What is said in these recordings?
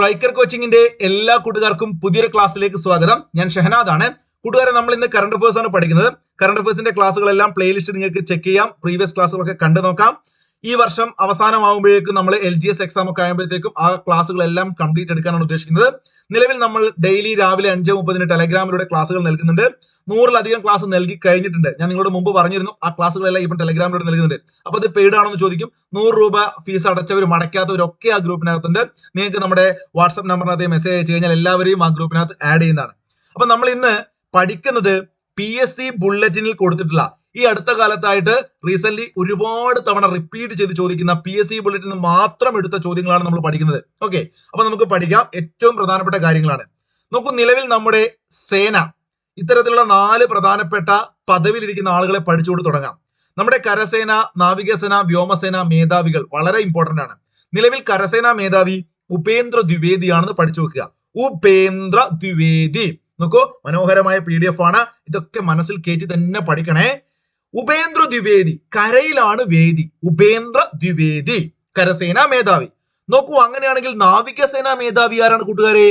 Striker കോച്ചിങ്ങിന്റെ എല്ലാ കൂട്ടുകാർക്കും പുതിയൊരു ക്ലാസ്സിലേക്ക് സ്വാഗതം. ഞാൻ ഷഹനാദ് ആണ് കൂട്ടുകാരെ നമ്മൾ ഇന്ന് കറണ്ട് അഫേഴ്സ് ആണ് പഠിക്കുന്നത്. കറണ്ട് അഫേഴ്സിന്റെ ക്ലാസ്സുകളെല്ലാം പ്ലേലിസ്റ്റ് നിങ്ങൾക്ക് ചെക്ക് ചെയ്യാം. പ്രീവിയസ് ക്ലാസ്സുകളൊക്കെ കണ്ടു നോക്കാം ഈ വർഷം അവസാനമാകുമ്പോഴേക്കും നമ്മൾ എൽ ജി എസ് എക്സാം ഒക്കെ ആകുമ്പോഴത്തേക്കും ആ ക്ലാസ്സുകളെല്ലാം കംപ്ലീറ്റ് എടുക്കാനാണ് ഉദ്ദേശിക്കുന്നത്. നിലവിൽ നമ്മൾ ഡെയിലി രാവിലെ അഞ്ച് മുപ്പതിന് ടെലഗ്രാമിലൂടെ ക്ലാസ്സുകൾ നൽകുന്നുണ്ട്. നൂറിലധികം ക്ലാസ് നൽകി കഴിഞ്ഞിട്ടുണ്ട്. ഞാൻ നിങ്ങളോട് മുമ്പ് പറഞ്ഞിരുന്നു ആ ക്ലാസ്സുകളെല്ലാം ഇപ്പം ടെലഗ്രാമിലൂടെ നൽകുന്നുണ്ട്. അപ്പൊ അത് പെയ്ഡ് ആണോ എന്ന് ചോദിക്കും. നൂറ് രൂപ ഫീസ് അടച്ചവരും അടയ്ക്കാത്തവരൊക്കെ ആ ഗ്രൂപ്പിനകത്തുണ്ട്. നിങ്ങൾക്ക് നമ്മുടെ വാട്സ്ആപ്പ് നമ്പറിനകത്ത് മെസ്സേജ് അയച്ചു കഴിഞ്ഞാൽ എല്ലാവരെയും ആ ഗ്രൂപ്പിനകത്ത് ആഡ് ചെയ്യുന്നതാണ്. അപ്പൊ നമ്മൾ ഇന്ന് പഠിക്കുന്നത് പി എസ് സി ബുള്ളറ്റിനിൽ കൊടുത്തിട്ടുള്ള ഈ അടുത്ത കാലത്തായിട്ട് റീസെന്റ് ഒരുപാട് തവണ റിപ്പീറ്റ് ചെയ്ത് ചോദിക്കുന്ന പി എസ് സി ബുള്ളറ്റിൽ നിന്ന് മാത്രം എടുത്ത ചോദ്യങ്ങളാണ് നമ്മൾ പഠിക്കുന്നത്. ഓക്കെ അപ്പൊ നമുക്ക് പഠിക്കാം. ഏറ്റവും പ്രധാനപ്പെട്ട കാര്യങ്ങളാണ്. നോക്കൂ നിലവിൽ നമ്മുടെ സേന ഇത്തരത്തിലുള്ള നാല് പ്രധാനപ്പെട്ട പദവിയിലിരിക്കുന്ന ആളുകളെ പഠിച്ചുകൊണ്ട് തുടങ്ങാം. നമ്മുടെ കരസേന നാവികസേന വ്യോമസേന മേധാവികൾ വളരെ ഇമ്പോർട്ടന്റ് ആണ്. നിലവിൽ കരസേന മേധാവി ഉപേന്ദ്ര ദ്വിവേദിയാണെന്ന് പഠിച്ചു വെക്കുക. ഉപേന്ദ്ര ദ്വിവേദി. നോക്കൂ മനോഹരമായ പി ഡി എഫ് ആണ്. ഇതൊക്കെ മനസ്സിൽ കയറ്റി തന്നെ പഠിക്കണേ. ഉപേന്ദ്ര ദ്വിവേദി. കരയിലാണ് വേദി. ഉപേന്ദ്ര ദ്വിവേദി. കരസേനാ മേധാവി. നോക്കൂ അങ്ങനെയാണെങ്കിൽ നാവികസേന മേധാവി ആരാണ് കൂട്ടുകാരെ?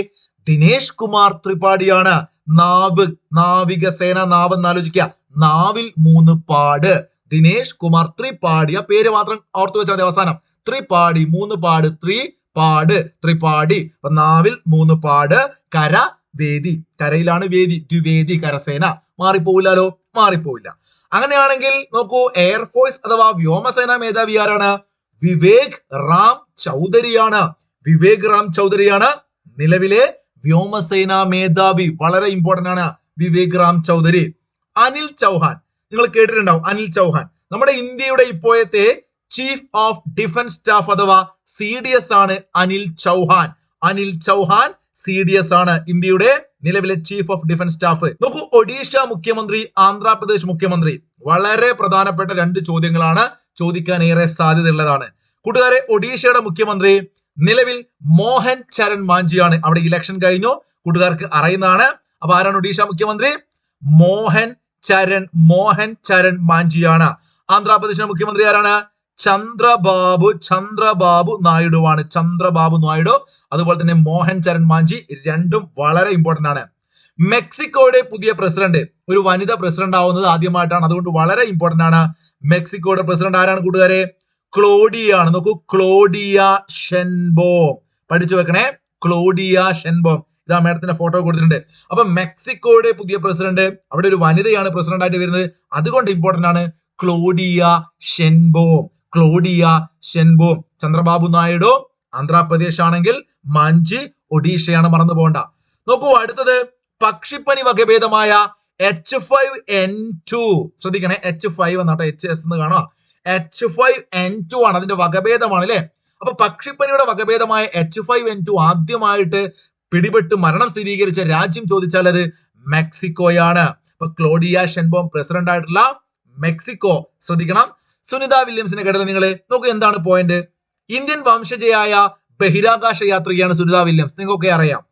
ദിനേശ് കുമാർ ത്രിപാഠിയാണ്. നാവ് നാവികസേന നാവ് എന്ന് ആലോചിക്കുക നാവിൽ മൂന്ന് പാട്. ദിനേശ് കുമാർ ത്രിപാഠി. ആ പേര് മാത്രം ഓർത്തു വെച്ചാൽ മതി അവസാനം. ത്രിപാഠി മൂന്ന് പാട്. ത്രി പാട്. ത്രിപാഠി. നാവിൽ മൂന്ന് പാട്. കര വേദി. കരയിലാണ് വേദി. ദ്വിവേദി കരസേന. മാറിപ്പോവില്ലല്ലോ മാറിപ്പോവില്ല. അങ്ങനെയാണെങ്കിൽ നോക്കൂ എയർഫോഴ്സ് അഥവാ വ്യോമസേന മേധാവി ആരാണ്? വിവേക് റാം ചൗധരിയാണ്. വിവേക് റാം ചൗധരിയാണ് നിലവിലെ വ്യോമസേന മേധാവി. വളരെ ഇമ്പോർട്ടന്റ് ആണ് വിവേക് റാം ചൗധരി. അനിൽ ചൗഹാൻ. നിങ്ങൾ കേട്ടിട്ടുണ്ടാവും അനിൽ ചൗഹാൻ. നമ്മുടെ ഇന്ത്യയുടെ ഇപ്പോഴത്തെ ചീഫ് ഓഫ് ഡിഫൻസ് സ്റ്റാഫ് അഥവാ സി ഡി എസ് ആണ് Anil Chauhan. Anil Chauhan C D S ആണ് ഇന്ത്യയുടെ നിലവിലെ ചീഫ് ഓഫ് ഡിഫൻസ് സ്റ്റാഫ് നോക്കൂ ഒഡീഷ മുഖ്യമന്ത്രി ആന്ധ്രാപ്രദേശ് മുഖ്യമന്ത്രി. വളരെ പ്രധാനപ്പെട്ട രണ്ട് ചോദ്യങ്ങളാണ് ചോദിക്കാൻ ഏറെ സാധ്യതയുള്ളതാണ്. കൂട്ടുകാരെ ഒഡീഷയുടെ മുഖ്യമന്ത്രി നിലവിൽ മോഹൻ ചരൺ മാഞ്ചിയാണ്. അവിടെ ഇലക്ഷൻ കഴിഞ്ഞു. കൂട്ടുകാർക്ക് അറിയുന്നതാണ്. അപ്പൊ ആരാണ് ഒഡീഷ മുഖ്യമന്ത്രി? മോഹൻ ചരൺ മോഹൻ ചരൺ മാഞ്ചിയാണ്. ആന്ധ്രാപ്രദേശിന്റെ മുഖ്യമന്ത്രി ആരാണ്? ചന്ദ്രബാബു ചന്ദ്രബാബു നായിഡുവാണ്. ചന്ദ്രബാബു നായിഡു അതുപോലെ തന്നെ മോഹൻ ചരൺ മാഞ്ചി രണ്ടും വളരെ ഇമ്പോർട്ടന്റ് ആണ്. മെക്സിക്കോയുടെ പുതിയ പ്രസിഡന്റ് ഒരു വനിത പ്രസിഡന്റ് ആവുന്നത് ആദ്യമായിട്ടാണ്. അതുകൊണ്ട് വളരെ ഇമ്പോർട്ടന്റ് ആണ്. മെക്സിക്കോയുടെ പ്രസിഡന്റ് ആരാണ് കൂട്ടുകാരെ? ക്ലോഡിയ ആണ് നോക്കൂ ക്ലോഡിയ ഷെൻബോം. പഠിച്ചു വെക്കണേ. Claudia Sheinbaum. ഇതാ മേഡത്തിന്റെ ഫോട്ടോ കൊടുത്തിട്ടുണ്ട്. അപ്പൊ മെക്സിക്കോയുടെ പുതിയ പ്രസിഡന്റ് അവിടെ ഒരു വനിതയാണ് പ്രസിഡന്റ് ആയിട്ട് വരുന്നത്. അതുകൊണ്ട് ഇമ്പോർട്ടന്റ് ആണ് Claudia Sheinbaum. Claudia Sheinbaum Chandrababu Naidu Andhra Pradesh ആണെങ്കിൽ മാഞ്ചി ഒഡീഷയാണ് മറന്നു പോകണ്ട. നോക്കൂ അടുത്തത് പക്ഷിപ്പനി വകഭേദമായ എച്ച് ഫൈവ് എൻ ടു ശ്രദ്ധിക്കണേ എച്ച് ഫൈവ് എന്നാട്ടോ എച്ച് എസ് എന്ന് കാണാം എച്ച് ഫൈവ് എൻ ടു ആണ് അതിന്റെ വകഭേദമാണ് അല്ലെ? അപ്പൊ പക്ഷിപ്പനിയുടെ വകഭേദമായ എച്ച് ഫൈവ് എൻ ടു ആദ്യമായിട്ട് പിടിപെട്ട് മരണം സ്ഥിരീകരിച്ച രാജ്യം ചോദിച്ചാൽ അത് മെക്സിക്കോയാണ്. അപ്പൊ ക്ലോഡിയ ഷെൻബോം പ്രസിഡന്റ് ആയിട്ടുള്ള മെക്സിക്കോ. ശ്രദ്ധിക്കണം. സുനിത വില്യംസിനെ കേട്ടത് നിങ്ങൾ നോക്കൂ എന്താണ് പോയിന്റ് ഇന്ത്യൻ വംശജയായ ബഹിരാകാശ യാത്രികയാണ് സുനിത വില്യംസ്. നിങ്ങൾക്കൊക്കെ അറിയാം.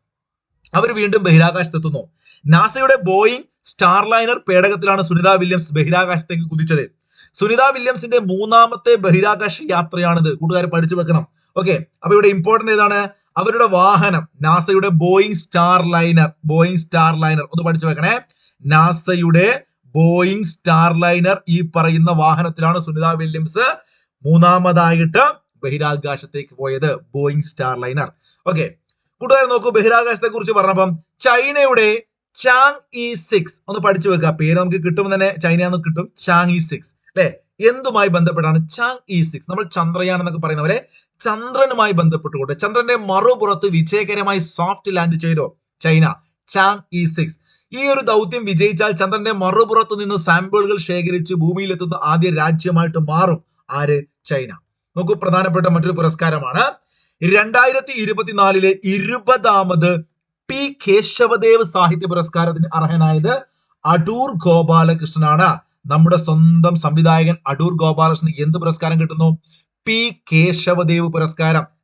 അവർ വീണ്ടും ബഹിരാകാശത്തെത്തുന്നു. നാസയുടെ ബോയിങ് സ്റ്റാർലൈനർ പേടകത്തിലാണ് സുനിത വില്യംസ് ബഹിരാകാശത്തേക്ക് കുതിച്ചത്. സുനിത വില്യംസിന്റെ മൂന്നാമത്തെ ബഹിരാകാശ യാത്രയാണിത്. കൂട്ടുകാർ പഠിച്ചു വെക്കണം. ഓക്കെ. അപ്പൊ ഇവിടെ ഇമ്പോർട്ടന്റ് ഏതാണ്? അവരുടെ വാഹനം നാസയുടെ Boeing Starliner Boeing Starliner ഒന്ന് പഠിച്ചു വെക്കണേ. നാസയുടെ ബോയിങ് സ്റ്റാർ ലൈനർ ഈ പറയുന്ന വാഹനത്തിലാണ് സുനിത വില്യംസ് മൂന്നാമതായിട്ട് ബഹിരാകാശത്തേക്ക് പോയത് ബോയിങ് സ്റ്റാർ ലൈനർ. ഓക്കെ കൂട്ടുകാർ നോക്കൂ ബഹിരാകാശത്തെ കുറിച്ച് പറഞ്ഞപ്പം ചൈനയുടെ ചാങ് ഇ സിക്സ് ഒന്ന് പഠിച്ചു വെക്കുക. പേര് നമുക്ക് കിട്ടുമ്പോൾ തന്നെ ചൈന കിട്ടും. ചാങ് ഇ സിക്സ് അല്ലെ? എന്തുമായി ബന്ധപ്പെട്ടാണ് ചാങ് ഇ സിക്സ്? നമ്മൾ ചന്ദ്രയാൻ എന്നൊക്കെ പറയുന്നവരെ ചന്ദ്രനുമായി ബന്ധപ്പെട്ടുകൊണ്ട് ചന്ദ്രന്റെ മറുപുറത്ത് വിജയകരമായി സോഫ്റ്റ് ലാൻഡ് ചെയ്തു ചൈന. Chang'e six. ഈ ഒരു ദൗത്യം വിജയിച്ചാൽ ചന്ദ്രന്റെ മറുപുറത്ത് നിന്ന് സാമ്പിളുകൾ ശേഖരിച്ച് ഭൂമിയിലെത്തുന്ന ആദ്യ രാജ്യമായിട്ട് മാറും. ആര്? ചൈന. നോക്കൂ പ്രധാനപ്പെട്ട മറ്റൊരു പുരസ്കാരമാണ്. രണ്ടായിരത്തി ഇരുപത്തിനാലിലെ ഇരുപതാമത് പി കേശവദേവ് സാഹിത്യ പുരസ്കാരത്തിന് അർഹനായത് അടൂർ ഗോപാലകൃഷ്ണനാണ്. നമ്മുടെ സ്വന്തം സംവിധായകൻ അടൂർ ഗോപാലകൃഷ്ണൻ എന്ത് പുരസ്കാരം കിട്ടുന്നു? പി കേശവദേവ് പുരസ്കാരം.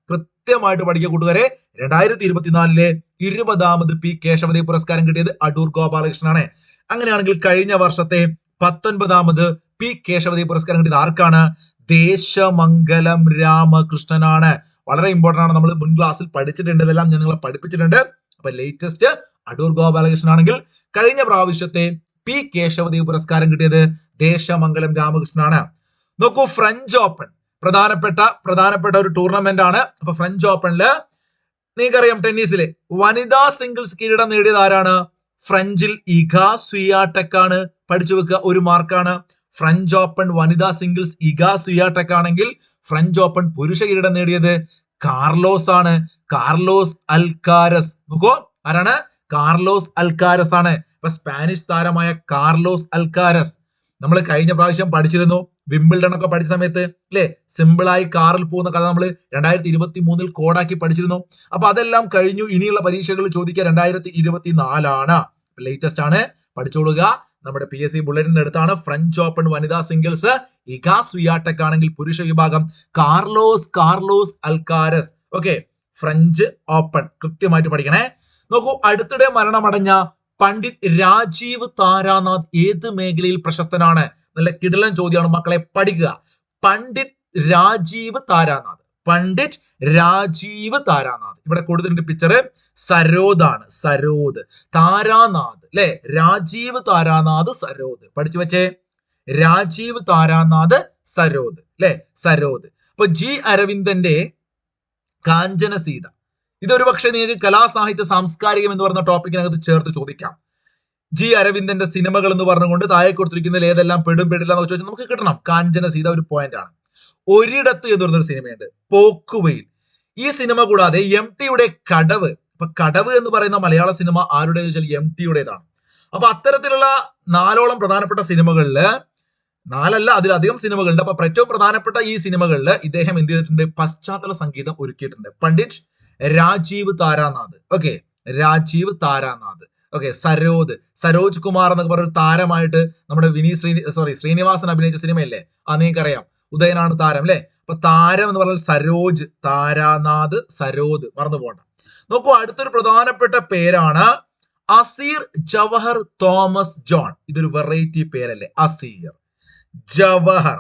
കൃത്യമായിട്ട് പഠിക്കുക കൂട്ടുകാരെ. രണ്ടായിരത്തി ഇരുപത്തിനാലിലെ ഇരുപതാമത് പി കേശവദേ പുരസ്കാരം കിട്ടിയത് അടൂർ ഗോപാലകൃഷ്ണനാണ്. അങ്ങനെയാണെങ്കിൽ കഴിഞ്ഞ വർഷത്തെ പത്തൊൻപതാമത് പി കേശവദേ പുരസ്കാരം കിട്ടിയത് ആർക്കാണ്? ദേശമംഗലം രാമകൃഷ്ണനാണ്. വളരെ ഇമ്പോർട്ടന്റ് ആണ്. നമ്മൾ മുൻ ക്ലാസ്സിൽ പഠിച്ചിട്ടുണ്ട്. ഇതെല്ലാം ഞാൻ നിങ്ങളെ പഠിപ്പിച്ചിട്ടുണ്ട്. അപ്പൊ ലേറ്റസ്റ്റ് അടൂർ ഗോപാലകൃഷ്ണൻ ആണെങ്കിൽ കഴിഞ്ഞ പ്രാവശ്യത്തെ പി കേശവദേവ് പുരസ്കാരം കിട്ടിയത് ദേശമംഗലം രാമകൃഷ്ണനാണ്. നോക്കൂ ഫ്രഞ്ച് ഓപ്പൺ പ്രധാനപ്പെട്ട പ്രധാനപ്പെട്ട ഒരു ടൂർണമെന്റ് ആണ്. അപ്പൊ ഫ്രഞ്ച് ഓപ്പണിൽ നിങ്ങൾക്കറിയാം ടെന്നീസിലെ വനിതാ സിംഗിൾസ് കിരീടം നേടിയത് ആരാണ്? ഫ്രഞ്ചിൽ ഇഗ സുയാടെക് ആണ്. പഠിച്ചു വെക്കുക ഒരു മാർക്കാണ് ഫ്രഞ്ച് ഓപ്പൺ വനിതാ സിംഗിൾസ് ഇഗ സുയാടെക് ആണെങ്കിൽ ഫ്രഞ്ച് ഓപ്പൺ പുരുഷ കിരീടം നേടിയത് കാർലോസ് ആണ്. Carlos Alcaraz. നോക്കോ ആരാണ്? കാർലോസ് അൽക്കാരസ് ആണ്. സ്പാനിഷ് താരമായ കാർലോസ് അൽക്കാരസ്. നമ്മൾ കഴിഞ്ഞ പ്രാവശ്യം പഠിച്ചിരുന്നു. വിംബിൾഡൺ ഒക്കെ പഠിച്ച സമയത്ത് അല്ലെ സിമ്പിളായി കാറിൽ പോകുന്ന കഥ നമ്മൾ രണ്ടായിരത്തി ഇരുപത്തി മൂന്നിൽ കോഡാക്കി പഠിച്ചിരുന്നു. അപ്പൊ അതെല്ലാം കഴിഞ്ഞു. ഇനിയുള്ള പരീക്ഷകൾ ചോദിക്കുക രണ്ടായിരത്തി ഇരുപത്തി നാലാണ് ലേറ്റസ്റ്റ് ആണ്. പഠിച്ചോളുക. നമ്മുടെ പി എസ് സി ബുള്ളറ്റിന്റെ അടുത്താണ്. ഫ്രഞ്ച് ഓപ്പൺ വനിതാ സിംഗിൾസ് ഇഗാ സുയാടെക് ആണെങ്കിൽ പുരുഷ വിഭാഗം. Carlos Carlos Alcaraz. Okay French Open കൃത്യമായിട്ട് പഠിക്കണേ. നോക്കൂ അടുത്തിടെ മരണമടഞ്ഞ പണ്ഡിറ്റ് രാജീവ് താരാനാഥ് ഏത് മേഖലയിൽ പ്രശസ്തനാണ്? നല്ല കിടലൻ ചോദ്യമാണ് മക്കളെ പഠിക്കുക. പണ്ഡിറ്റ് രാജീവ് താരാനാഥ്. പണ്ഡിറ്റ് രാജീവ് താരാനാഥ്. ഇവിടെ കൊടുത്തിട്ടുണ്ട് പിക്ചർ സരോദാണ് സരോദ്. താരാനാഥ് അല്ലെ രാജീവ് താരാനാഥ് സരോദ്. പഠിച്ചു വെച്ചേ. രാജീവ് താരാനാഥ് സരോദ് അല്ലെ സരോദ്. അപ്പൊ ജി അരവിന്ദന്റെ കാഞ്ചന സീത ഇതൊരു പക്ഷേ നിങ്ങൾക്ക് കലാസാഹിത്യ സാംസ്കാരികം എന്ന് പറയുന്ന ടോപ്പിക്കിനകത്ത് ചേർത്ത് ചോദിക്കാം. ജി അരവിന്ദന്റെ സിനിമകൾ എന്ന് പറഞ്ഞുകൊണ്ട് താഴെ കൊടുത്തിരിക്കുന്നതിൽ ഏതെല്ലാം പെടും പെടില്ല എന്ന് ചോദിച്ചാൽ നമുക്ക് കിട്ടണം. കാഞ്ചന സീത ഒരു പോയിന്റ് ആണ്. ഒരിടത്ത് എന്ന് പറഞ്ഞൊരു സിനിമയുണ്ട്. പോക്കുവെയിൽ. ഈ സിനിമ കൂടാതെ എം ടിയുടെ കടവ്. ഇപ്പൊ കടവ് എന്ന് പറയുന്ന മലയാള സിനിമ ആരുടേത് വെച്ചാൽ എം ടിയുടേതാണ് അപ്പൊ അത്തരത്തിലുള്ള നാലോളം പ്രധാനപ്പെട്ട സിനിമകളിൽ നാലല്ല അതിലധികം സിനിമകളുണ്ട്. അപ്പൊ ഏറ്റവും പ്രധാനപ്പെട്ട ഈ സിനിമകളിൽ ഇദ്ദേഹം എന്ത് ചെയ്തിട്ടുണ്ട്? പശ്ചാത്തല സംഗീതം ഒരുക്കിയിട്ടുണ്ട്. പണ്ഡിറ്റ് രാജീവ് താരാനാഥ്. ഓക്കെ രാജീവ് താരാനാഥ്. ഓക്കെ സരോദ്. സരോജ് കുമാർ എന്നൊക്കെ പറഞ്ഞ ഒരു താരമായിട്ട് നമ്മുടെ വിനി ശ്രീ സോറി ശ്രീനിവാസൻ അഭിനയിച്ച സിനിമയല്ലേ? ആ നിങ്ങൾക്കറിയാം. ഉദയനാണ് താരം അല്ലെ? അപ്പൊ താരം എന്ന് പറഞ്ഞാൽ സരോജ് താരാനാഥ് സരോദ്. മറന്നു പോകണ്ട. നോക്കൂ അടുത്തൊരു പ്രധാനപ്പെട്ട പേരാണ് അസീർ ജവഹർ തോമസ് ജോൺ. ഇതൊരു വെറൈറ്റി പേരല്ലേ? അസീർ ജവഹർ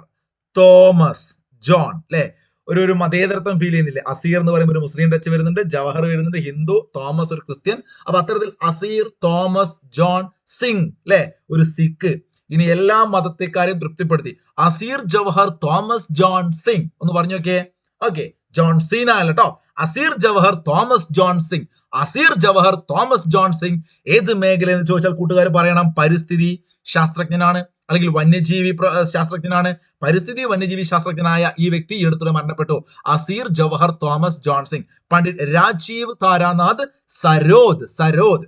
തോമസ് ജോൺ അല്ലെ? ഒരു ഒരു മതേതരത്വം ഫീൽ ചെയ്യുന്നില്ല? അസീർ എന്ന് പറയുമ്പോൾ ഒരു മുസ്ലിം ടച്ച് വരുന്നുണ്ട് ജവഹർ വരുന്നുണ്ട് ഹിന്ദു തോമസ് ഒരു ക്രിസ്ത്യൻ. അപ്പൊ അത്തരത്തിൽ അസീർ തോമസ് ജോൺ സിംഗ് അല്ലെ ഒരു സിഖ്. ഇനി എല്ലാ മതത്തെക്കാരെയും തൃപ്തിപ്പെടുത്തി. Aseer Jawahar Thomas John Singh. ഒന്ന് പറഞ്ഞു നോക്കിയേ. ഓക്കെ ജോൺ സീന അല്ല കേട്ടോ Aseer Jawahar Thomas John Singh. Aseer Jawahar Thomas John Singh. ഏത് എന്ന് ചോദിച്ചാൽ കൂട്ടുകാർ പറയണം പരിസ്ഥിതി ശാസ്ത്രജ്ഞനാണ്. അല്ലെങ്കിൽ വന്യജീവി ശാസ്ത്രജ്ഞനാണ് പരിസ്ഥിതി വന്യജീവി ശാസ്ത്രജ്ഞനായ ഈ വ്യക്തി ഈ മരണപ്പെട്ടു. Asir Jawahar Thomas ജോൺസിംഗ് Pandit Rajeev Taranath sarod sarod.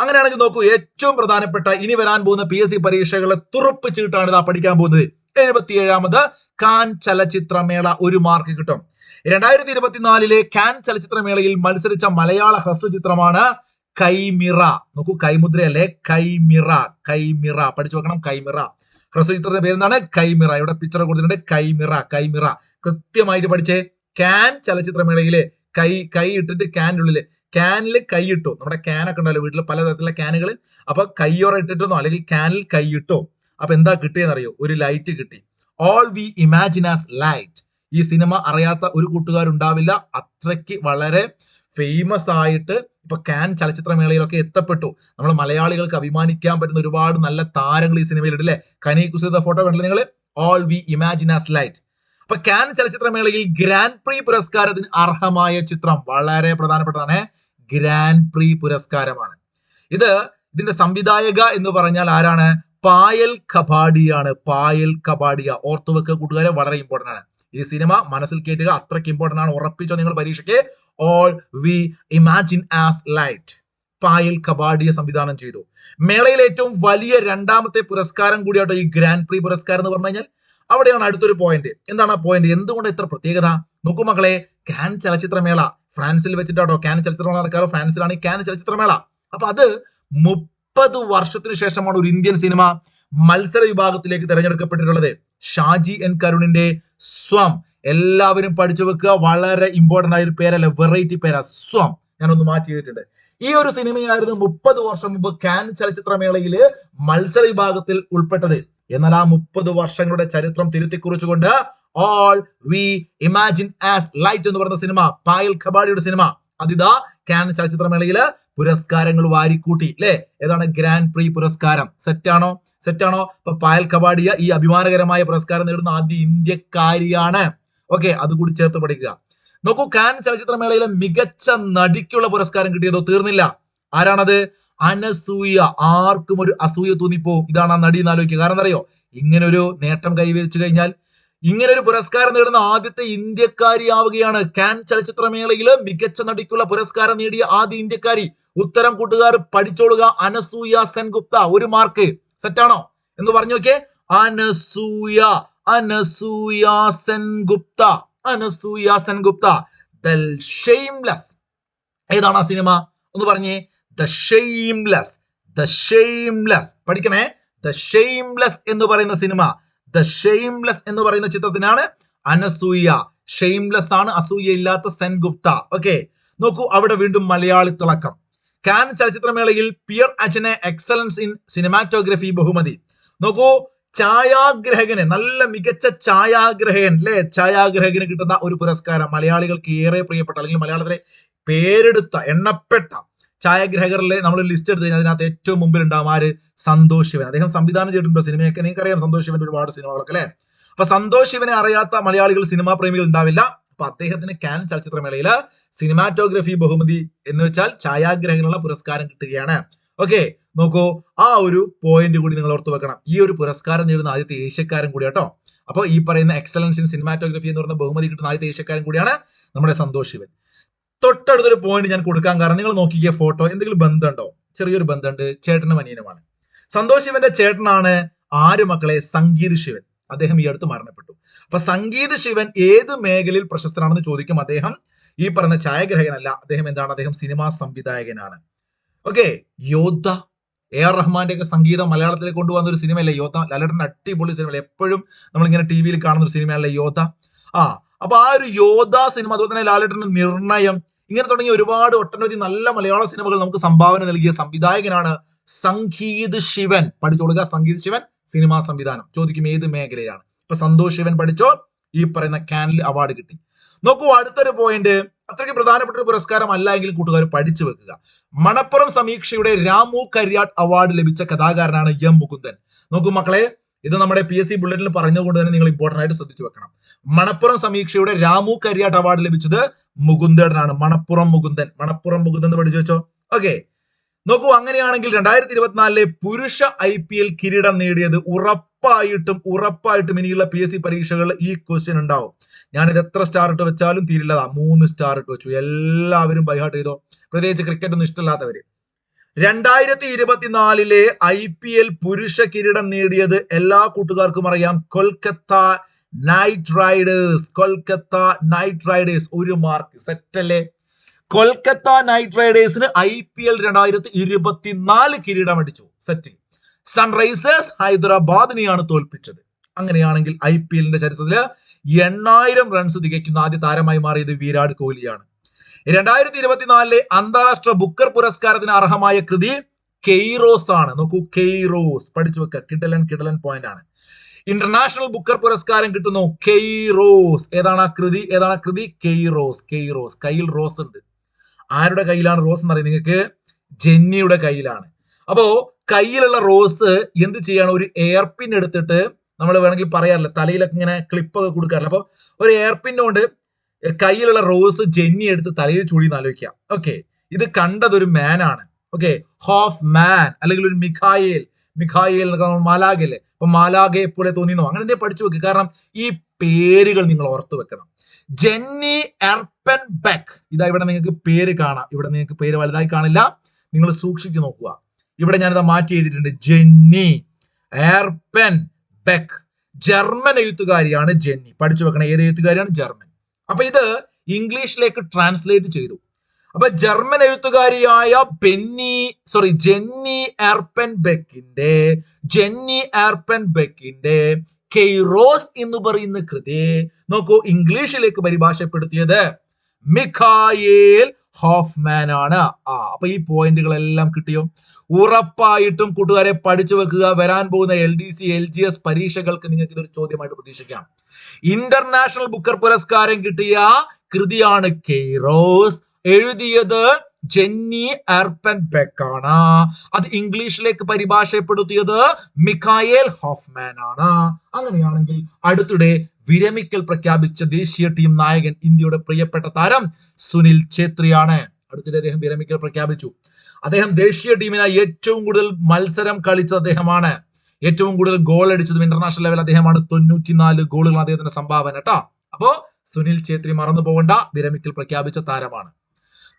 അങ്ങനെയാണെങ്കിൽ നോക്കൂ ഏറ്റവും പ്രധാനപ്പെട്ട ഇനി വരാൻ പോകുന്ന പി എസ് സി പരീക്ഷകളെ തുറപ്പിച്ചിട്ടാണ് ഇതാ പഠിക്കാൻ പോകുന്നത്. എഴുപത്തിയേഴാമത് കാൻ ചലച്ചിത്രമേള ഒരു മാർക്ക് കിട്ടും. രണ്ടായിരത്തി ഇരുപത്തിനാലിലെ കാൻ ചലച്ചിത്രമേളയിൽ മത്സരിച്ച മലയാള ഹ്രസ്വചിത്രമാണ് കൈമിറ. നോക്കൂ കൈമുദ്രയല്ലേ? കൈമിറ കൈമിറ. പഠിച്ചു വെക്കണം കൈമിറ. ഹ്രസ്വചിത്രത്തിന്റെ പേരെന്താണ്? കൈമിറ. ഇവിടെ പിക്ചർ കൊടുത്തിട്ടുണ്ട്. കൈമിറ കൈമിറ. കൃത്യമായിട്ട് പഠിച്ചേ. കാൻ ചലച്ചിത്രമേളയിലെ കൈ കൈ ഇട്ടിട്ട് ക്യാന്റെ ഉള്ളിൽ. ക്യാനിൽ കൈ ഇട്ടു. നമ്മുടെ ക്യാനൊക്കെ ഉണ്ടല്ലോ വീട്ടിൽ പലതരത്തിലുള്ള ക്യാനുകൾ അപ്പൊ കയ്യോറ ഇട്ടിട്ടോ അല്ലെങ്കിൽ ക്യാനിൽ കൈ ഇട്ടോ. അപ്പൊ എന്താ കിട്ടിയെന്ന് അറിയോ ഒരു ലൈറ്റ് കിട്ടി. All we imagine as light ഈ സിനിമ അറിയാത്ത ഒരു കൂട്ടുകാരുണ്ടാവില്ല. അത്രയ്ക്ക് വളരെ ഫേമസ് ആയിട്ട് ഇപ്പൊ കാൻ ചലച്ചിത്രമേളയിലൊക്കെ എത്തപ്പെട്ടു. നമ്മൾ മലയാളികൾക്ക് അഭിമാനിക്കാൻ പറ്റുന്ന ഒരുപാട് നല്ല താരങ്ങൾ ഈ സിനിമയിൽ അല്ലേ കനി കുസിത ഫോട്ടോ കണ്ടില്ല നിങ്ങൾ all we imagine as light അപ്പൊ കാൻ ചലച്ചിത്രമേളയിൽ ഗ്രാൻഡ് പ്രീ പുരസ്കാരത്തിന് അർഹമായ ചിത്രം വളരെ പ്രധാനപ്പെട്ടതാണ്. ഗ്രാൻഡ് പ്രീ പുരസ്കാരമാണ്. ഇത് ഇതിന്റെ സംവിധായക എന്ന് പറഞ്ഞാൽ ആരാണ്? പായൽ കബാഡിയാണ്. പായൽ കബാഡിയ. ഓർത്തുവെക്ക കൂട്ടുകാരെ വളരെ ഇമ്പോർട്ടന്റ് ആണ്. ഈ സിനിമ മനസ്സിൽ കേട്ടുക. അത്രയ്ക്ക് ഇമ്പോർട്ടന്റ് ആണ്. ഉറപ്പിച്ചോ നിങ്ങൾ പരീക്ഷയ്ക്ക്. All we imagine as light Payal കബാഡിയെ സംവിധാനം ചെയ്തു. മേളയിൽ ഏറ്റവും വലിയ രണ്ടാമത്തെ പുരസ്കാരം കൂടിയാട്ടോ ഈ ഗ്രാൻഡ് പ്രീ പുരസ്കാരം എന്ന് പറഞ്ഞു കഴിഞ്ഞാൽ അവിടെയാണ് അടുത്തൊരു പോയിന്റ് എന്താണ് ആ പോയിന്റ് എന്തുകൊണ്ട് ഇത്ര പ്രത്യേകത? നോക്കൂ മക്കളെ കാൻ ചലച്ചിത്രമേള. ഫ്രാൻസിൽ വെച്ചിട്ടാട്ടോ കാൻ ചലച്ചിത്രമേള നടക്കാറ്. ഫ്രാൻസിലാണ് ഈ കാൻ ചലച്ചിത്രമേള. അപ്പൊ അത് മുപ്പത് വർഷത്തിന് ശേഷമാണ് ഒരു ഇന്ത്യൻ സിനിമ മത്സര വിഭാഗത്തിലേക്ക് തിരഞ്ഞെടുക്കപ്പെട്ടിട്ടുള്ളത്. ഷാജി എൻ കരുണിന്റെ സ്വം. എല്ലാവരും പഠിച്ചു വെക്കുക. വളരെ ഇമ്പോർട്ടന്റ് ആയ ഒരു പേരല്ല? വെറൈറ്റി പേരാ. സ്വം. ഞാനൊന്ന് മാറ്റി ചെയ്തിട്ടുണ്ട് ഈ ഒരു സിനിമയായിരുന്നു മുപ്പത് വർഷം മുമ്പ് കാൻ ചലച്ചിത്രമേളയിൽ മത്സര വിഭാഗത്തിൽ ഉൾപ്പെട്ടത്. എന്നാൽ ആ മുപ്പത് വർഷങ്ങളുടെ ചരിത്രം തിരുത്തി കുറിച്ചുകൊണ്ട് all we imagine as light എന്ന് പറയുന്ന സിനിമ പായൽ ഖബാഡിയുടെ സിനിമ അതിതാ കാൻ ചലച്ചിത്രമേളയിൽ പുരസ്കാരങ്ങൾ വാരിക്കൂട്ടി അല്ലെ ഏതാണ്? ഗ്രാൻഡ് പ്രീ പുരസ്കാരം. സെറ്റാണോ സെറ്റാണോ ഇപ്പൊ പായൽ കബാഡിയ ഈ അഭിമാനകരമായ പുരസ്കാരം നേടുന്ന ആദ്യ ഇന്ത്യക്കാരിയാണ്. ഓക്കെ അതുകൂടി ചേർത്ത് പഠിക്കുക. നോക്കൂ കാൻ ചലച്ചിത്രമേളയിലെ മികച്ച നടിക്കുള്ള പുരസ്കാരം കിട്ടിയതോ തീർന്നില്ല. ആരാണത്? അനസൂയ. ആർക്കും ഒരു അസൂയ തോന്നിപ്പോ ഇതാണ് ആ നടി എന്ന് ആലോചിക്കുക. കാരണം അറിയോ ഇങ്ങനൊരു നേട്ടം കൈവരിച്ചു കഴിഞ്ഞാൽ ഇങ്ങനെ ഒരു പുരസ്കാരം നേടുന്ന ആദ്യത്തെ ഇന്ത്യക്കാരിയാവുകയാണ്. കാൻ ചലച്ചിത്രമേളയിൽ മികച്ച നടിക്കുള്ള പുരസ്കാരം നേടിയ ആദ്യ ഇന്ത്യക്കാരി. ഉത്തരം കൂട്ടുകാർ പഠിച്ചോളുക. അനസൂയ സെൻഗുപ്ത ഒരു മാർക്ക്. സെറ്റാണോ എന്ന് പറഞ്ഞു നോക്കേ അനസൂയ അനസൂയ സെൻഗുപ്ത അനസൂയ സെൻഗുപ്ത. ദ ഏതാണ് ആ സിനിമ? ഒന്ന് പറഞ്ഞേ. ദ ഷെയിംലെസ് ദ ഷെയിംലെസ് പഠിക്കണേ. ദ ഷെയിംലെസ് എന്ന് പറയുന്ന സിനിമ. ദ ഷെയിംലെസ് എന്ന് പറയുന്ന ചിത്രത്തിനാണ് അനസൂയ. ഷെയിംലെസ് ആണ് അസൂയ ഇല്ലാത്ത സെൻഗുപ്ത. ഓക്കെ നോക്കൂ അവിടെ വീണ്ടും മലയാളി തിളക്കം. കാൻ ചലച്ചിത്രമേളയിൽ പിയർ അച്ഛനെ എക്സലൻസ് ഇൻ സിനിമാറ്റോഗ്രഫി ബഹുമതി. നോക്കൂ ഛായാഗ്രഹകന് നല്ല മികച്ച ഛായാഗ്രഹകൻ അല്ലെ ഛായാഗ്രഹകന് കിട്ടുന്ന ഒരു പുരസ്കാരം മലയാളികൾക്ക് ഏറെ പ്രിയപ്പെട്ട അല്ലെങ്കിൽ മലയാളത്തിലെ പേരെടുത്ത എണ്ണപ്പെട്ട ഛായാഗ്രഹകരിലെ നമ്മൾ ലിസ്റ്റ് എടുത്ത് കഴിഞ്ഞാൽ അതിനകത്ത് ഏറ്റവും മുമ്പിൽ ഉണ്ടാവും ആര്? സന്തോഷ് ശിവൻ. അദ്ദേഹം സംവിധാനം ചെയ്തിട്ടുണ്ടോ സിനിമയൊക്കെ. നിങ്ങൾക്കറിയാം സന്തോഷ് ശിവന്റെ ഒരുപാട് സിനിമകളൊക്കെ അല്ലെ? അപ്പൊ സന്തോഷ് ശിവനെ അറിയാത്ത മലയാളികൾ സിനിമാ പ്രേമികൾ ഉണ്ടാവില്ല. അപ്പൊ അദ്ദേഹത്തിന് കാൻ ചലച്ചിത്രമേളയിൽ സിനിമാറ്റോഗ്രഫി ബഹുമതി എന്ന് വെച്ചാൽ ഛായാഗ്രഹനുള്ള പുരസ്കാരം കിട്ടുകയാണ്. ഓക്കെ നോക്കൂ. ആ ഒരു പോയിന്റ് കൂടി നിങ്ങൾ ഓർത്തു വെക്കണം. ഈ ഒരു പുരസ്കാരം നേടുന്ന ആദ്യത്തെ ഏഷ്യക്കാരൻ കൂടി കേട്ടോ അപ്പോൾ ഈ പറയുന്ന എക്സലൻസ് ഇൻ സിനിമാറ്റോഗ്രഫി എന്ന് പറയുന്ന ബഹുമതി കിട്ടുന്ന ആദ്യത്തെ ഏഷ്യക്കാരൻ കൂടിയാണ് നമ്മുടെ സന്തോഷ് ശിവൻ. തൊട്ടടുത്തൊരു പോയിന്റ് ഞാൻ കൊടുക്കാൻ കാരണം നിങ്ങൾ നോക്കിയ ഫോട്ടോ എന്തെങ്കിലും ബന്ധമുണ്ടോ? ചെറിയൊരു ബന്ധമുണ്ട്. ചേട്ടനും അനിയനുമാണ്. സന്തോഷ് ശിവന്റെ ചേട്ടനാണ് ആര് മക്കളെ? സംഗീത് ശിവൻ. അദ്ദേഹം ഈ അടുത്ത് മരണപ്പെട്ടു. അപ്പൊ സംഗീത് ശിവൻ ഏത് മേഖലയിൽ പ്രശസ്തനാണെന്ന് ചോദിക്കും അദ്ദേഹം? ഈ പറഞ്ഞ ഛായാഗ്രഹകനല്ല. അദ്ദേഹം എന്താണ്? അദ്ദേഹം സിനിമാ സംവിധായകനാണ്. ഓക്കെ യോദ്ധ. എ ആർ റഹ്മാന്റെ ഒക്കെ സംഗീതം മലയാളത്തിലേക്ക് കൊണ്ടുവന്ന ഒരു സിനിമയല്ലേ യോദ്ധ? ലാലേട്ടൻ അടിപൊളി സിനിമ എപ്പോഴും നമ്മളിങ്ങനെ ടി വിയിൽ കാണുന്ന ഒരു സിനിമയല്ലേ യോദ്ധ? ആ അപ്പൊ ആ ഒരു യോദ്ധ സിനിമ അതുപോലെ തന്നെ ലാലേട്ടന്റെ നിർണയം ഇങ്ങനെ തുടങ്ങിയ ഒരുപാട് ഒട്ടനവധി നല്ല മലയാള സിനിമകൾ നമുക്ക് സംഭാവന നൽകിയ സംവിധായകനാണ് സംഗീത് ശിവൻ. പഠിച്ചോളുക സംഗീത് ശിവൻ സിനിമാ സംവിധാനം. ചോദിക്കും ഏത് മേഖലയാണ് ഇപ്പൊ സന്തോഷ് ശിവൻ പഠിച്ചോ? ഈ പറയുന്ന കാനൽ അവാർഡ് കിട്ടി. നോക്കൂ അടുത്തൊരു പോയിന്റ് അത്രയ്ക്ക് പ്രധാനപ്പെട്ട ഒരു പുരസ്കാരം അല്ല എങ്കിലും കൂട്ടുകാർ പഠിച്ചു വെക്കുക. മണപ്പുറം സമീക്ഷയുടെ രാമു കരിയാട്ട് അവാർഡ് ലഭിച്ച കഥാകാരനാണ് എം മുകുന്ദൻ. നോക്കൂ മക്കളെ ഇത് നമ്മുടെ പി എസ് സി ബുള്ളറ്റിൽ പറഞ്ഞതുകൊണ്ട് തന്നെ നിങ്ങൾ ഇമ്പോർട്ടന്റ് ആയിട്ട് ശ്രദ്ധിച്ചു വെക്കണം. മണപ്പുറം സമീക്ഷയുടെ രാമു കരിയാട്ട് അവാർഡ് ലഭിച്ചത് മുകുന്ദനാണ് മണപ്പുറം മുകുന്ദൻ. മണപ്പുറം മുകുന്ദൻ എന്ന് പഠിച്ചു വെച്ചോ? ഓക്കെ നോക്കൂ അങ്ങനെയാണെങ്കിൽ രണ്ടായിരത്തി ഇരുപത്തിനാലിലെ പുരുഷ ഐ പി എൽ കിരീടം നേടിയത് ഉറപ്പായിട്ടും ഉറപ്പായിട്ടും ഇനിയുള്ള പി എസ് സി പരീക്ഷകളിൽ ഈ ക്വസ്റ്റ്യൻ ഉണ്ടാവും. ഞാനിത് എത്ര സ്റ്റാർ ഇട്ട് വെച്ചാലും തീരില്ലതാ. മൂന്ന് സ്റ്റാർ ഇട്ട് വെച്ചു. എല്ലാവരും ബൈഹാർട്ട് ചെയ്തോ? പ്രത്യേകിച്ച് ക്രിക്കറ്റ് ഒന്നും ഇഷ്ടമില്ലാത്തവര്. രണ്ടായിരത്തി ഇരുപത്തിനാലിലെ ഐ പി എൽ പുരുഷ കിരീടം നേടിയത് എല്ലാ കൂട്ടുകാർക്കും അറിയാം. Kolkata Knight Riders Kolkata Knight Riders ഒരു മാർക്ക് സെറ്റ് അല്ലേ? കൊൽക്കത്ത നൈറ്റ് റൈഡേഴ്സിന് ഐ പി എൽ രണ്ടായിരത്തി ഇരുപത്തിനാല് കിരീടം അടിച്ചു. സെറ്റ് സൺറൈസേഴ്സ് ഹൈദരാബാദിനെയാണ് തോൽപ്പിച്ചത്. അങ്ങനെയാണെങ്കിൽ ഐ പി എല്ലിന്റെ ചരിത്രത്തിൽ എണ്ണായിരം റൺസ് തികയ്ക്കുന്ന ആദ്യ താരമായി മാറിയത് വിരാട് കോഹ്ലിയാണ്. രണ്ടായിരത്തി ഇരുപത്തിനാലിലെ അന്താരാഷ്ട്ര ബുക്കർ പുരസ്കാരത്തിന് അർഹമായ കൃതി കെയ്റോസ് ആണ്. നോക്കൂ കെയ്റോസ്. പഠിച്ചു വെക്കുക കിടലൻ കിടലൻ പോയിന്റ് ആണ്. ഇന്റർനാഷണൽ ബുക്കർ പുരസ്കാരം കിട്ടുന്നു കെയ്റോസ്. ഏതാണ് ആ കൃതി? ഏതാണ് ആ കൃതി? കെയ്റോസ്. കെയ്റോസ്. കയ്യിൽ റോസ് ഉണ്ട്. ആരുടെ കയ്യിലാണ് റോസ് എന്ന് പറയുന്നത് നിങ്ങൾക്ക്? ജെന്നിയുടെ കയ്യിലാണ്. അപ്പോ കയ്യിലുള്ള റോസ് എന്ത് ചെയ്യാണ്? ഒരു എയർപിൻ എടുത്തിട്ട് നമ്മൾ വേണമെങ്കിൽ പറയാറില്ല. തലയിലൊക്കെ ഇങ്ങനെ ക്ലിപ്പൊക്കെ കൊടുക്കാറില്ല. അപ്പൊ ഒരു എയർപിൻ കൊണ്ട് കയ്യിലുള്ള റോസ് ജെന്നി എടുത്ത് തലയിൽ ചൂടി ആലോചിക്കാം. ഓക്കെ ഇത് കണ്ടതൊരു ആണ്. ഓക്കെ ഹോഫ് മാൻ അല്ലെങ്കിൽ ഒരു മിഖായേൽ. മിഖായേൽ മാലാഗല്ലേ അപ്പൊ മാലാഗയെ പോലെ തോന്നിയെന്നോ? അങ്ങനെ എന്തേ പഠിച്ചു വെക്കുക കാരണം ഈ പേരുകൾ നിങ്ങൾ ഓർത്തു വെക്കണം. ജെന്നി എർപ്പൻ ബെക്ക് ഇതാ ഇവിടെ നിങ്ങൾക്ക് പേര് കാണാം. ഇവിടെ നിങ്ങൾക്ക് പേര് വലുതായി കാണില്ല. നിങ്ങൾ സൂക്ഷിച്ചു നോക്കുക. ഇവിടെ ഞാനിത് മാറ്റി എഴുതിയിട്ടുണ്ട്. ജെന്നി എർപ്പൻ ബെക്ക് ജർമ്മൻ എഴുത്തുകാരിയാണ് ജെന്നി. പഠിച്ചു വെക്കണം ഏത് എഴുത്തുകാരിയാണ്? ജർമ്മൻ. അപ്പൊ ഇത് ഇംഗ്ലീഷിലേക്ക് ട്രാൻസ്ലേറ്റ് ചെയ്തു. അപ്പൊ ജർമ്മൻ എഴുത്തുകാരിയായ ബെന്നി സോറി ജെന്നി എർപ്പൻ ബെക്കിന്റെ ജെന്നി എർപ്പൻ ബെക്കിന്റെ കെയ്റോസ് എന്ന് പറയുന്ന കൃതി നോക്കൂ ഇംഗ്ലീഷിലേക്ക് പരിഭാഷപ്പെടുത്തിയത് മിഖായേൽ ഹോഫ്മാൻ ആണ്. ആ അപ്പൊ ഈ പോയിന്റുകളെല്ലാം കിട്ടിയോ? ഉറപ്പായിട്ടും കൂട്ടുകാരെ പഠിച്ചു വെക്കുക. വരാൻ പോകുന്ന L D C L G S പരീക്ഷകൾക്ക് നിങ്ങൾക്ക് ഇതൊരു ചോദ്യമായിട്ട് പ്രതീക്ഷിക്കാം. ഇന്റർനാഷണൽ ബുക്കർ പുരസ്കാരം കിട്ടിയ കൃതിയാണ് കെയ്റോസ് എഴുതിയത് ജെന്നി എർപ്പൻ ബെക്കാണ്. അത് ഇംഗ്ലീഷിലേക്ക് പരിഭാഷപ്പെടുത്തിയത് മിക്കായേൽ ഹോഫ്മാൻ ആണ്. അങ്ങനെയാണെങ്കിൽ അടുത്തിടെ വിരമിക്കൽ പ്രഖ്യാപിച്ച ദേശീയ ടീം നായകൻ ഇന്ത്യയുടെ പ്രിയപ്പെട്ട താരം സുനിൽ ഛേത്രിയാണ്. അടുത്തിടെ അദ്ദേഹം വിരമിക്കൽ പ്രഖ്യാപിച്ചു. അദ്ദേഹം ദേശീയ ടീമിനായി ഏറ്റവും കൂടുതൽ മത്സരം കളിച്ച അദ്ദേഹമാണ്. ഏറ്റവും കൂടുതൽ ഗോൾ അടിച്ചതും ഇന്റർനാഷണൽ ലെവൽ അദ്ദേഹമാണ്. തൊണ്ണൂറ്റിനാല് ഗോളുകൾ അദ്ദേഹത്തിന്റെ സംഭാവന കേട്ടോ? അപ്പോ സുനിൽ ഛേത്രി മറന്നു പോകേണ്ട വിരമിക്കൽ പ്രഖ്യാപിച്ച താരമാണ്.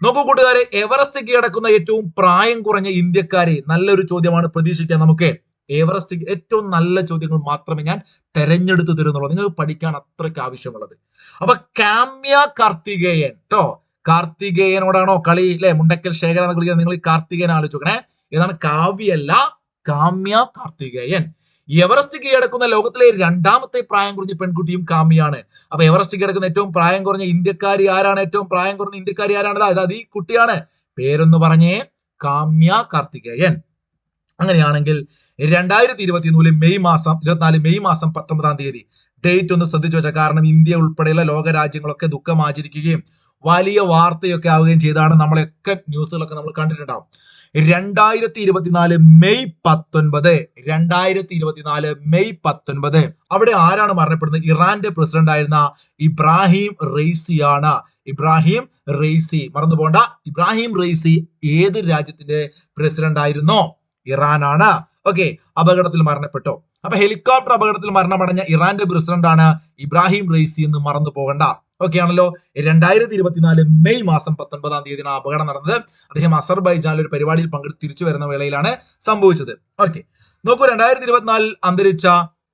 നോക്കൂ കൂട്ടുകാരെ എവറസ്റ്റ് കീഴടക്കുന്ന ഏറ്റവും പ്രായം കുറഞ്ഞ ഇന്ത്യക്കാരെ നല്ലൊരു ചോദ്യമാണ് പ്രതീക്ഷിക്കാൻ നമുക്ക്. എവറസ്റ്റ് ഏറ്റവും നല്ല ചോദ്യങ്ങൾ മാത്രമേ ഞാൻ തെരഞ്ഞെടുത്ത് തരുന്നുള്ളൂ. നിങ്ങൾക്ക് പഠിക്കാൻ അത്രയ്ക്ക് ആവശ്യമുള്ളത്. അപ്പൊ കാമ്യ കാർത്തികേയൻ കേട്ടോ? കാർത്തികേയനോടാണോ കളി അല്ലെ മുണ്ടക്കൽ വിളിക്കുന്നത് നിങ്ങൾ കാർത്തികേയൻ ആലോചിക്കണേ ഏതാണ് കാവ്യല്ല കാമ്യ കാർത്തികേയൻ. എവറസ്റ്റ് കീഴടക്കുന്ന ലോകത്തിലെ രണ്ടാമത്തെ പ്രായം കുറഞ്ഞ പെൺകുട്ടിയും കാമ്യാണ് അപ്പൊ എവറസ്റ്റ് കീഴടക്കുന്ന ഏറ്റവും പ്രായം കുറഞ്ഞ ഇന്ത്യക്കാരി ആരാണ്? ഏറ്റവും പ്രായം കുറഞ്ഞ ഇന്ത്യക്കാരി ആരാണ്? അതായത് അത് ഈ കുട്ടിയാണ്. പേരൊന്ന് പറഞ്ഞേ കാമ്യ കാർത്തികേയൻ. അങ്ങനെയാണെങ്കിൽ രണ്ടായിരത്തി ഇരുപത്തി മൂന്നിൽ മെയ് മാസം ഇരുപത്തിനാല് മെയ് മാസം പത്തൊമ്പതാം തീയതി ഡേറ്റ് ഒന്ന് ശ്രദ്ധിച്ചു വെച്ചാൽ കാരണം ഇന്ത്യ ഉൾപ്പെടെയുള്ള ലോക രാജ്യങ്ങളൊക്കെ ദുഃഖം ആചരിക്കുകയും വലിയ വാർത്തയൊക്കെ ആവുകയും ചെയ്താണ് നമ്മളൊക്കെ ന്യൂസുകളൊക്കെ നമ്മൾ കണ്ടിട്ടുണ്ടാവും. രണ്ടായിരത്തി ഇരുപത്തിനാല് മെയ് പത്തൊൻപത് രണ്ടായിരത്തി ഇരുപത്തിനാല് മെയ് പത്തൊൻപത്. അവിടെ ആരാണ് മരണപ്പെടുന്നത്? ഇറാന്റെ പ്രസിഡന്റ് ആയിരുന്ന ഇബ്രാഹിം റെയ്സിയാണ്. ഇബ്രാഹിം റെയ്സി. മറന്നു പോണ്ട ഇബ്രാഹിം റെയ്സി ഏത് രാജ്യത്തിന്റെ പ്രസിഡന്റ് ആയിരുന്നോ? ഇറാനാണ്. ഓക്കെ അപകടത്തിൽ മരണപ്പെട്ടു. അപ്പൊ ഹെലികോപ്റ്റർ അപകടത്തിൽ മരണമടഞ്ഞ ഇറാന്റെ പ്രസിഡന്റ് ആണ് ഇബ്രാഹിം റെയ്സി എന്ന് മറന്നു പോകണ്ട ഓക്കെ ആണല്ലോ രണ്ടായിരത്തി ഇരുപത്തിനാല് മെയ് മാസം പത്തൊൻപതാം തീയതിയാണ് അപകടം നടന്നത്. അദ്ദേഹം അസർബൈജാനിൽ ഒരു പരിപാടിയിൽ പങ്കെടുത്ത് തിരിച്ചു വരുന്ന വേളയിലാണ് സംഭവിച്ചത്. ഓക്കെ നോക്കൂ രണ്ടായിരത്തി ഇരുപത്തിനാലിൽ അന്തരിച്ച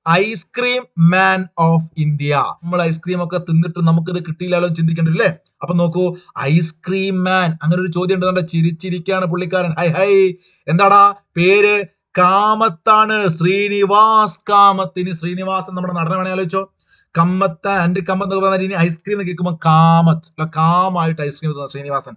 ice cream man of India നമ്മൾ ഐസ്ക്രീം ഒക്കെ തിന്നിട്ട് നമുക്കിത് എന്ന് ചിന്തിക്കണ്ടില്ലേ അപ്പൊ നോക്കൂ ഐസ്ക്രീം മാൻ അങ്ങനെ ഒരു ചോദ്യം ഉണ്ട്. നമ്മുടെ ചിരിച്ചിരിക്കാണ് പുള്ളിക്കാരൻ. Hi hi. എന്താടാ? പേര് കാമത്താണ്. ശ്രീനിവാസ് കാമത്തിന്. ശ്രീനിവാസൻ നമ്മുടെ നടനെ വേണേ ആലോചിച്ചോ? കമ്മത്ത ആൻഡ് കമ്മത്ത് എന്ന് പറഞ്ഞാൽ ഇനി ഐസ്ക്രീം കേൾക്കുമ്പോൾ കാമത്ത്. അല്ല കാമായിട്ട് ഐസ്ക്രീം തന്ന ശ്രീനിവാസൻ.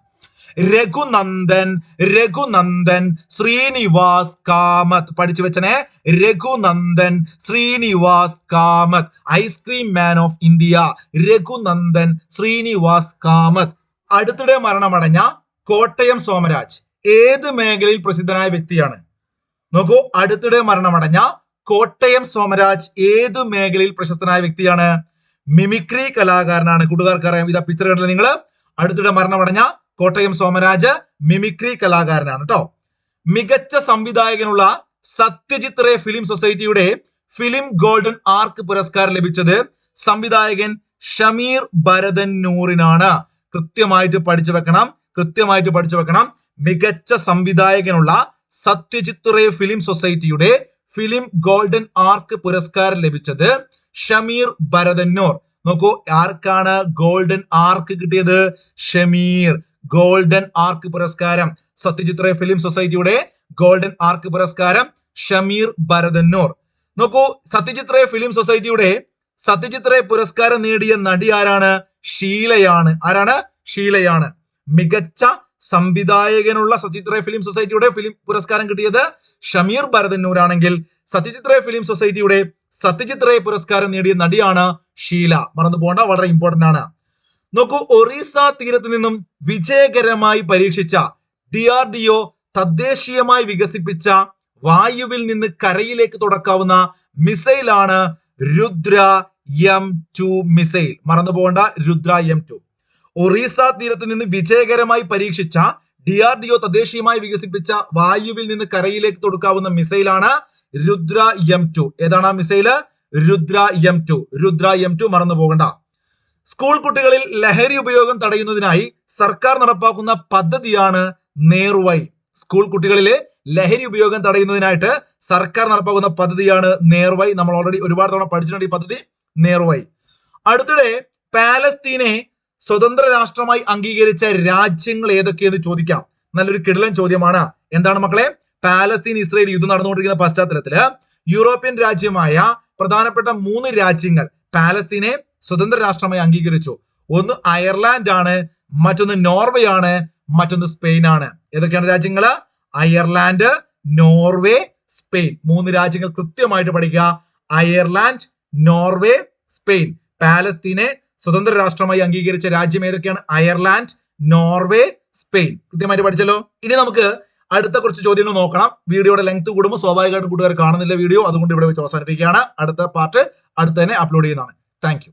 രഘുനന്ദൻ രഘുനന്ദൻ ശ്രീനിവാസ് കാമത്ത്. പഠിച്ചു വെച്ചനെ Raghunandan Srinivas Kamath. Ice cream man of India Raghunandan Srinivas Kamath. അടുത്തിടെ മരണമടഞ്ഞ കോട്ടയം സോമരാജ്. ഏത് മേഖലയിൽ പ്രസിദ്ധനായ വ്യക്തിയാണ്? നോക്കൂ അടുത്തിടെ മരണമടഞ്ഞ കോട്ടയം സോമരാജ് ഏത് മേഖലയിൽ പ്രശസ്തനായ വ്യക്തിയാണ്? മിമിക്രി കലാകാരനാണ്. കൂട്ടുകാർക്ക് അറിയാം ഇതാ പിക്ചർ കണ്ടില്ല നിങ്ങൾ അടുത്തിടെ മരണമടഞ്ഞ കോട്ടയം സോമരാജ് മിമിക്രി കലാകാരനാണ് കേട്ടോ മികച്ച സംവിധായകനുള്ള സത്യജിത് റേ ഫിലിം സൊസൈറ്റിയുടെ ഫിലിം ഗോൾഡൻ ആർക്ക് പുരസ്കാരം ലഭിച്ചത് സംവിധായകൻ ഷമീർ ഭരതൻ നൂറിനാണ് കൃത്യമായിട്ട് പഠിച്ചു വെക്കണം കൃത്യമായിട്ട് പഠിച്ചു വെക്കണം. മികച്ച സംവിധായകനുള്ള സത്യജിത് റേ ഫിലിം സൊസൈറ്റിയുടെ ഫിലിം ഗോൾഡൻ ആർക്ക് പുരസ്കാരം ലഭിച്ചത് ഷമീർ ഭരതന്നൂർ. നോക്കൂ ആർക്കാണ് ഗോൾഡൻ ആർക്ക് കിട്ടിയത്? ഷമീർ. ഗോൾഡൻ ആർക്ക് പുരസ്കാരം? സത്യജിത്ര ഫിലിം സൊസൈറ്റിയുടെ ഗോൾഡൻ ആർക്ക് പുരസ്കാരം? ഷമീർ ഭരതന്നൂർ. നോക്കൂ സത്യജിത്ര ഫിലിം സൊസൈറ്റിയുടെ സത്യജിത്ര പുരസ്കാരം നേടിയ നടി ആരാണ്? ഷീലയാണ്. ആരാണ്? ഷീലയാണ്. മികച്ച സംവിധായകനുള്ള സത്യജിത് റേ ഫിലിം സൊസൈറ്റിയുടെ ഫിലിം പുരസ്കാരം കിട്ടിയത് ഷമീർ ഭരതന്നൂരാണെങ്കിൽ സത്യജിത് റേ ഫിലിം സൊസൈറ്റിയുടെ സത്യജിത് റേ പുരസ്കാരം നേടിയ നടിയാണ് ഷീല. മറന്നു പോകേണ്ട വളരെ ഇമ്പോർട്ടന്റ് ആണ്. നോക്കൂ ഒറീസ തീരത്ത് നിന്നും വിജയകരമായി പരീക്ഷിച്ച ഡി ആർ ഡി ഒ തദ്ദേശീയമായി വികസിപ്പിച്ച വായുവിൽ നിന്ന് കരയിലേക്ക് തുടക്കാവുന്ന മിസൈലാണ് രുദ്ര എം ടു മിസൈൽ മറന്നു പോകേണ്ട രുദ്ര എം ടു ഒറീസ തീരത്ത് നിന്ന് വിജയകരമായി പരീക്ഷിച്ച ഡി ആർ ഡി ഒ തദ്ദേശീയമായി വികസിപ്പിച്ച വായുവിൽ നിന്ന് കരയിലേക്ക് തൊടുക്കാവുന്ന മിസൈലാണ് രുദ്ര എം ടു. ഏതാണ് ആ missile? Rudra M two. Rudra M two മറന്നു പോകണ്ട. സ്കൂൾ കുട്ടികളിൽ ലഹരി ഉപയോഗം തടയുന്നതിനായി സർക്കാർ നടപ്പാക്കുന്ന പദ്ധതിയാണ് നേർവൈ സ്കൂൾ കുട്ടികളിലെ ലഹരി ഉപയോഗം തടയുന്നതിനായിട്ട് സർക്കാർ നടപ്പാക്കുന്ന പദ്ധതിയാണ് നേർവൈ നമ്മൾ ഓൾറെഡി ഒരുപാട് തവണ പഠിച്ചിട്ടുണ്ട് ഈ പദ്ധതി നേർവൈ അടുത്തിടെ പാലസ്തീനെ സ്വതന്ത്ര രാഷ്ട്രമായി അംഗീകരിച്ച രാജ്യങ്ങൾ ഏതൊക്കെയെന്ന് ചോദിക്കാം. നല്ലൊരു കിടലൻ ചോദ്യമാണ്. എന്താണ് മക്കളെ? പാലസ്തീൻ ഇസ്രയേൽ യുദ്ധം നടന്നുകൊണ്ടിരിക്കുന്ന പശ്ചാത്തലത്തിൽ യൂറോപ്യൻ രാജ്യമായ പ്രധാനപ്പെട്ട മൂന്ന് രാജ്യങ്ങൾ പാലസ്തീനെ സ്വതന്ത്ര രാഷ്ട്രമായി അംഗീകരിച്ചു. ഒന്ന് അയർലാൻഡ് ആണ് മറ്റൊന്ന് നോർവേ ആണ് മറ്റൊന്ന് സ്പെയിൻ ആണ്. ഏതൊക്കെയാണ് രാജ്യങ്ങൾ അയർലാൻഡ് നോർവേ സ്പെയിൻ. മൂന്ന് രാജ്യങ്ങൾ കൃത്യമായിട്ട് പഠിക്കുക. Ireland Norway Spain. പാലസ്തീനെ സ്വതന്ത്ര രാഷ്ട്രമായി അംഗീകരിച്ച രാജ്യം ഏതൊക്കെയാണ്? Ireland Norway Spain. കൃത്യമായിട്ട് പഠിച്ചല്ലോ? ഇനി നമുക്ക് അടുത്ത കുറച്ച് ചോദ്യങ്ങൾ നോക്കണം. വീഡിയോയുടെ ലെങ്ത് കൂടുമ്പോൾ സ്വാഭാവികമായിട്ടും കൂട്ടുകാർ കാണുന്നില്ല വീഡിയോ. അതുകൊണ്ട് ഇവിടെ വെച്ച് അവസാനിപ്പിക്കുകയാണ്. അടുത്ത പാർട്ട് അടുത്ത് തന്നെ അപ്ലോഡ് ചെയ്യുന്നതാണ് താങ്ക്